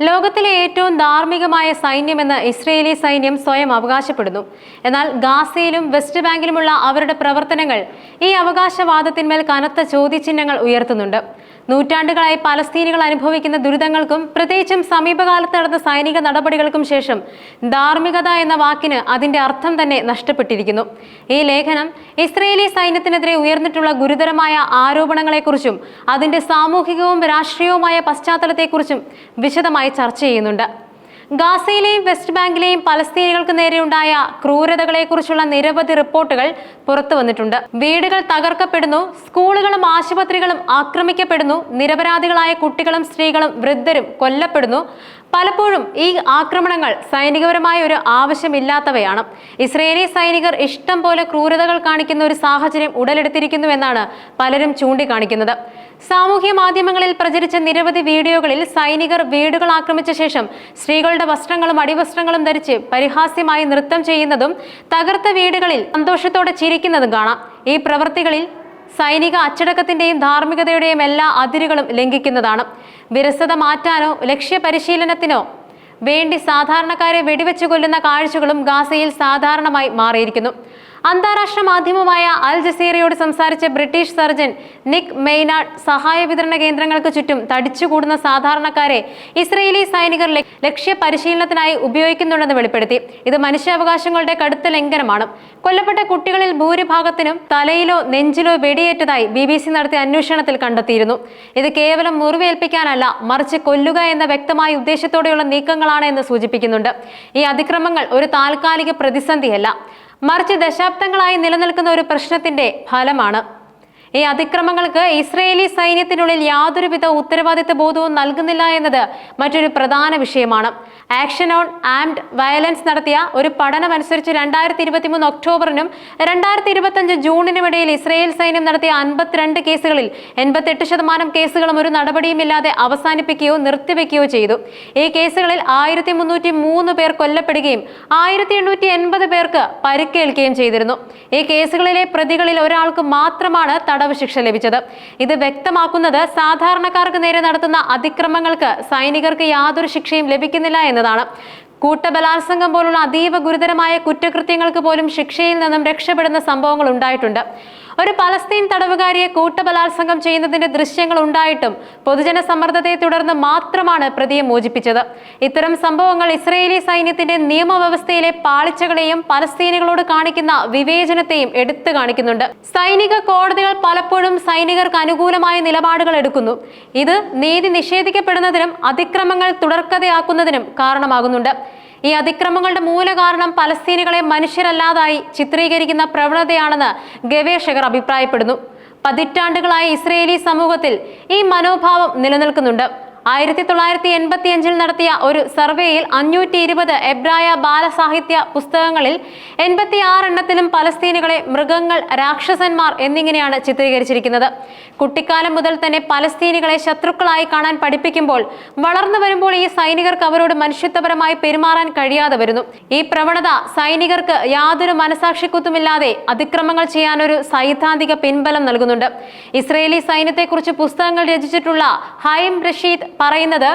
ലോകത്തിലെ ഏറ്റവും ധാർമ്മികമായ സൈന്യമെന്ന് ഇസ്രയേലി സൈന്യം സ്വയം അവകാശപ്പെടുന്നു. എന്നാൽ ഗാസയിലും വെസ്റ്റ് ബാങ്കിലുമുള്ള അവരുടെ പ്രവർത്തനങ്ങൾ ഈ അവകാശവാദത്തിന്മേൽ കനത്ത ചോദ്യചിഹ്നങ്ങൾ ഉയർത്തുന്നുണ്ട്. നൂറ്റാണ്ടുകളായി പലസ്തീനികൾ അനുഭവിക്കുന്ന ദുരിതങ്ങൾക്കും പ്രത്യേകിച്ചും സമീപകാലത്ത് നടന്ന സൈനിക നടപടികൾക്കും ശേഷം ധാർമ്മികത എന്ന വാക്കിന് അതിന്റെ അർത്ഥം തന്നെ നഷ്ടപ്പെട്ടിരിക്കുന്നു. ഈ ലേഖനം ഇസ്രയേലി സൈന്യത്തിനെതിരെ ഉയർന്നിട്ടുള്ള ഗുരുതരമായ ആരോപണങ്ങളെക്കുറിച്ചും അതിന്റെ സാമൂഹികവും രാഷ്ട്രീയവുമായ പശ്ചാത്തലത്തെക്കുറിച്ചും വിശദമായി ചർച്ച ചെയ്യുന്നുണ്ട്. ഗാസയിലെയും വെസ്റ്റ് ബാങ്കിലെയും പലസ്തീനികൾക്ക് നേരെയുണ്ടായ ക്രൂരതകളെക്കുറിച്ചുള്ള നിരവധി റിപ്പോർട്ടുകൾ പുറത്തു വന്നിട്ടുണ്ട്. വീടുകൾ തകർക്കപ്പെടുന്നു സ്കൂളുകളും ആശുപത്രികളും ആക്രമിക്കപ്പെടുന്നു നിരപരാധികളായ കുട്ടികളും സ്ത്രീകളും വൃദ്ധരും കൊല്ലപ്പെടുന്നു. പലപ്പോഴും ഈ ആക്രമണങ്ങൾ സൈനികപരമായ ഒരു ആവശ്യമില്ലാത്തവയാണ്. ഇസ്രയേലി സൈനികർ ഇഷ്ടം പോലെ ക്രൂരതകൾ കാണിക്കുന്ന ഒരു സാഹചര്യം ഉടലെടുത്തിരിക്കുന്നുവെന്നാണ് പലരും ചൂണ്ടിക്കാണിക്കുന്നത്. സാമൂഹ്യ മാധ്യമങ്ങളിൽ പ്രചരിച്ച നിരവധി വീഡിയോകളിൽ സൈനികർ വീടുകൾ ആക്രമിച്ച ശേഷം സ്ത്രീകളുടെ വസ്ത്രങ്ങളും അടിവസ്ത്രങ്ങളും ധരിച്ച് പരിഹാസ്യമായി നൃത്തം ചെയ്യുന്നതും തകർത്ത വീടുകളിൽ സന്തോഷത്തോടെ ചിരിക്കുന്നതും കാണാം. ഈ പ്രവൃത്തികളിൽ സൈനിക അച്ചടക്കത്തിന്റെയും ധാർമ്മികതയുടെയും എല്ലാ അതിരുകളും ലംഘിക്കുന്നതാണ്. വിരസത മാറ്റാനോ ലക്ഷ്യപരിശീലനത്തിനോ വേണ്ടി സാധാരണക്കാരെ വെടിവെച്ചു കൊല്ലുന്ന കാഴ്ചകളും ഗാസയിൽ സാധാരണമായി മാറിയിരിക്കുന്നു. അന്താരാഷ്ട്ര മാധ്യമമായ അൽ ജസീറയോട് സംസാരിച്ച ബ്രിട്ടീഷ് സർജൻ നിക് മെയ്നാഡ് സഹായ വിതരണ കേന്ദ്രങ്ങൾക്ക് ചുറ്റും തടിച്ചുകൂടുന്ന സാധാരണക്കാരെ ഇസ്രയേലി സൈനികർ ലക്ഷ്യ- പരിശീലനത്തിനായി ഉപയോഗിക്കുന്നുണ്ടെന്ന് വെളിപ്പെടുത്തി. ഇത് മനുഷ്യാവകാശങ്ങളുടെ കടുത്ത ലംഘനമാണ്. കൊല്ലപ്പെട്ട കുട്ടികളിൽ ഭൂരിഭാഗത്തിനും തലയിലോ നെഞ്ചിലോ വെടിയേറ്റതായി ബി ബി സി നടത്തിയ അന്വേഷണത്തിൽ കണ്ടെത്തിയിരുന്നു. ഇത് കേവലം മുറിവേൽപ്പിക്കാനല്ല മറിച്ച് കൊല്ലുക എന്ന വ്യക്തമായ ഉദ്ദേശത്തോടെയുള്ള നീക്കങ്ങളാണ് എന്ന് സൂചിപ്പിക്കുന്നുണ്ട്. ഈ അതിക്രമങ്ങൾ ഒരു താൽക്കാലിക പ്രതിസന്ധിയല്ല. മറിച്ച് ദശാബ്ദങ്ങളായി നിലനിൽക്കുന്ന ഒരു പ്രശ്നത്തിന്റെ ഫലമാണ്. ഈ അതിക്രമങ്ങൾക്ക് ഇസ്രയേലി സൈന്യത്തിനുള്ളിൽ യാതൊരുവിധ ഉത്തരവാദിത്ത ബോധവും നൽകുന്നില്ല എന്നത് മറ്റൊരു പ്രധാന വിഷയമാണ്. ആക്ഷൻ ഓൺ ആംഡ് വയലൻസ് നടത്തിയ ഒരു പഠനമനുസരിച്ച് രണ്ടായിരത്തി ഇരുപത്തി മൂന്ന് ഒക്ടോബറിനും രണ്ടായിരത്തി ഇരുപത്തഞ്ച് ജൂണിനും ഇടയിൽ ഇസ്രയേൽ സൈന്യം നടത്തിയ അൻപത്തിരണ്ട് കേസുകളിൽ എൺപത്തെട്ട് ശതമാനം കേസുകളും ഒരു നടപടിയുമില്ലാതെ അവസാനിപ്പിക്കുകയോ നിർത്തിവെക്കുകയോ ചെയ്തു. ഈ കേസുകളിൽ ആയിരത്തി മുന്നൂറ്റി മൂന്ന് പേർ കൊല്ലപ്പെടുകയും ആയിരത്തി എണ്ണൂറ്റി എൺപത് പേർക്ക് പരിക്കേൽക്കുകയും ചെയ്തിരുന്നു. ഈ കേസുകളിലെ പ്രതികളിൽ ഒരാൾക്ക് മാത്രമാണ് തടവ് ശിക്ഷ ലഭിച്ചത്. ഇത് വ്യക്തമാക്കുന്നത് സാധാരണക്കാർക്ക് നേരെ നടത്തുന്ന അതിക്രമങ്ങൾക്ക് സൈനികർക്ക് യാതൊരു ശിക്ഷയും ലഭിക്കുന്നില്ല എന്നതാണ്. കൂട്ടബലാത്സംഗം പോലുള്ള അതീവ ഗുരുതരമായ കുറ്റകൃത്യങ്ങൾക്ക് പോലും ശിക്ഷയിൽ നിന്നും രക്ഷപ്പെടുന്ന സംഭവങ്ങൾ ഉണ്ടായിട്ടുണ്ട്. ഒരു പലസ്തീൻ തടവുകാരിയെ കൂട്ടബലാത്സംഗം ചെയ്യുന്നതിന്റെ ദൃശ്യങ്ങൾ ഉണ്ടായിട്ടും പൊതുജന സമ്മർദ്ദത്തെ തുടർന്ന് മാത്രമാണ് പ്രതിയെ മോചിപ്പിച്ചത്. ഇത്തരം സംഭവങ്ങൾ ഇസ്രയേലി സൈന്യത്തിന്റെ നിയമവ്യവസ്ഥയിലെ പാളിച്ചകളെയും പലസ്തീനികളോട് കാണിക്കുന്ന വിവേചനത്തെയും എടുത്തു കാണിക്കുന്നുണ്ട്. സൈനിക കോടതികൾ പലപ്പോഴും സൈനികർക്ക് അനുകൂലമായ നിലപാടുകൾ എടുക്കുന്നു. ഇത് നീതി നിഷേധിക്കപ്പെടുന്നതിനും അതിക്രമങ്ങൾ തുടർക്കഥയാക്കുന്നതിനും കാരണമാകുന്നുണ്ട്. ഈ അതിക്രമങ്ങളുടെ മൂലകാരണം പലസ്തീനികളെ മനുഷ്യരല്ലാതായി ചിത്രീകരിക്കുന്ന പ്രവണതയാണെന്ന് ഗവേഷകർ അഭിപ്രായപ്പെടുന്നു. പതിറ്റാണ്ടുകളായി ഇസ്രയേലി സമൂഹത്തിൽ ഈ മനോഭാവം നിലനിൽക്കുന്നുണ്ട്. ആയിരത്തി തൊള്ളായിരത്തി എൺപത്തി അഞ്ചിൽ നടത്തിയ ഒരു സർവേയിൽ അഞ്ഞൂറ്റി ഇരുപത് എബ്രായ ബാലസാഹിത്യ പുസ്തകങ്ങളിൽ എൺപത്തി ആറ് എണ്ണത്തിലും പലസ്തീനുകളെ മൃഗങ്ങൾ രാക്ഷസന്മാർ എന്നിങ്ങനെയാണ് ചിത്രീകരിച്ചിരിക്കുന്നത്. കുട്ടിക്കാലം മുതൽ തന്നെ പലസ്തീനികളെ ശത്രുക്കളായി കാണാൻ പഠിപ്പിക്കുമ്പോൾ വളർന്നു വരുമ്പോൾ ഈ സൈനികർക്ക് അവരോട് മനുഷ്യത്വപരമായി പെരുമാറാൻ കഴിയാതെ വരുന്നു. ഈ പ്രവണത സൈനികർക്ക് യാതൊരു മനസാക്ഷിക്കുത്തുമില്ലാതെ അതിക്രമങ്ങൾ ചെയ്യാനൊരു സൈദ്ധാന്തിക പിൻബലം നൽകുന്നുണ്ട്. ഇസ്രയേലി സൈന്യത്തെക്കുറിച്ച് പുസ്തകങ്ങൾ രചിച്ചിട്ടുള്ള ഹൈം റഷീദ് പറയുന്നത്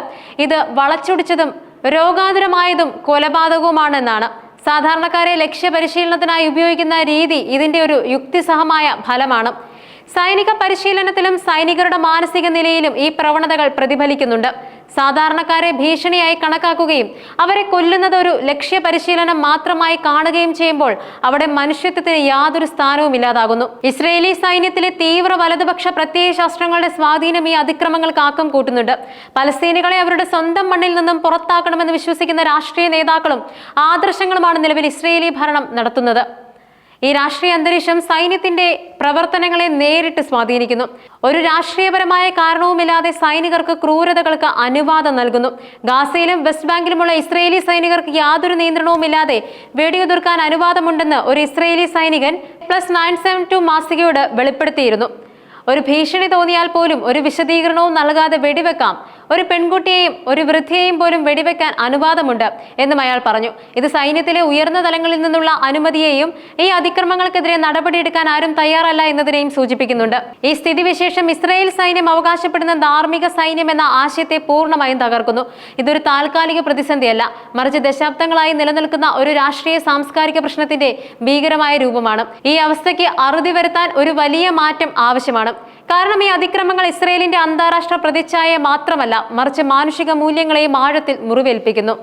ഇത് വളച്ചൊടിച്ചതും രോഗാതുരമായതും കൊലപാതകവുമാണെന്നാണ്. സാധാരണക്കാരെ ലക്ഷ്യപരിശീലനത്തിനായി ഉപയോഗിക്കുന്ന രീതി ഇതിന്റെ ഒരു യുക്തിസഹമായ ഫലമാണ്. സൈനിക പരിശീലനത്തിലും സൈനികരുടെ മാനസിക നിലയിലും ഈ പ്രവണതകൾ പ്രതിഫലിക്കുന്നുണ്ട്. സാധാരണക്കാരെ ഭീഷണിയായി കണക്കാക്കുകയും അവരെ കൊല്ലുന്നത് ഒരു ലക്ഷ്യ പരിശീലനം മാത്രമായി കാണുകയും ചെയ്യുമ്പോൾ അവിടെ മനുഷ്യത്വത്തിന് യാതൊരു സ്ഥാനവും ഇല്ലാതാകുന്നു. ഇസ്രയേലി സൈന്യത്തിലെ തീവ്ര വലതുപക്ഷ പ്രത്യയശാസ്ത്രങ്ങളുടെ സ്വാധീനം ഈ അതിക്രമങ്ങൾക്ക് ആക്കം കൂട്ടുന്നുണ്ട്. പലസ്തീനികളെ അവരുടെ സ്വന്തം മണ്ണിൽ നിന്നും പുറത്താക്കണമെന്ന് വിശ്വസിക്കുന്ന രാഷ്ട്രീയ നേതാക്കളും ആദർശങ്ങളുമാണ് നിലവിൽ ഇസ്രയേലി ഭരണം നടത്തുന്നത്. ഈ രാഷ്ട്രീയ അന്തരീക്ഷം സൈന്യത്തിന്റെ പ്രവർത്തനങ്ങളെ നേരിട്ട് സ്വാധീനിക്കുന്നു. ഒരു രാഷ്ട്രീയപരമായ കാരണവുമില്ലാതെ സൈനികർക്ക് ക്രൂരതകൾക്ക് അനുവാദം നൽകുന്നു. ഗാസയിലും വെസ്റ്റ് ബാങ്കിലുമുള്ള ഇസ്രയേലി സൈനികർക്ക് യാതൊരു നിയന്ത്രണവുമില്ലാതെ വെടിയുതിർക്കാൻ അനുവാദമുണ്ടെന്ന് ഒരു ഇസ്രയേലി സൈനികൻ പ്ലസ് നയൻ സെവൻ ടു മാസികയോട് വെളിപ്പെടുത്തിയിരുന്നു. ഒരു ഭീഷണി തോന്നിയാൽ പോലും ഒരു വിശദീകരണവും നൽകാതെ വെടിവെക്കാം ഒരു പെൺകുട്ടിയെയും ഒരു വൃദ്ധയെയും പോലും വെടിവെക്കാൻ അനുവാദമുണ്ട് എന്നും അയാൾ പറഞ്ഞു. ഇത് സൈന്യത്തിലെ ഉയർന്ന തലങ്ങളിൽ നിന്നുള്ള അനുമതിയെയും ഈ അതിക്രമങ്ങൾക്കെതിരെ നടപടിയെടുക്കാൻ ആരും തയ്യാറല്ല എന്നതിനെയും സൂചിപ്പിക്കുന്നുണ്ട്. ഈ സ്ഥിതിവിശേഷം ഇസ്രായേൽ സൈന്യം അവകാശപ്പെടുന്ന ധാർമ്മിക സൈന്യം എന്ന ആശയത്തെ പൂർണമായും തകർക്കുന്നു. ഇതൊരു താൽക്കാലിക പ്രതിസന്ധിയല്ല. മറിച്ച് ദശാബ്ദങ്ങളായി നിലനിൽക്കുന്ന ഒരു രാഷ്ട്രീയ സാംസ്കാരിക പ്രശ്നത്തിന്റെ ഭീകരമായ രൂപമാണ്. ഈ അവസ്ഥയ്ക്ക് അറുതി വരുത്താൻ ഒരു വലിയ മാറ്റം ആവശ്യമാണ്. കാരണം ഈ അതിക്രമങ്ങൾ ഇസ്രയേലിന്റെ അന്താരാഷ്ട്ര പ്രതിച്ഛായ മാത്രമല്ല മറിച്ച് മാനുഷിക മൂല്യങ്ങളെയും ആഴത്തിൽ മുറിവേൽപ്പിക്കുന്നു.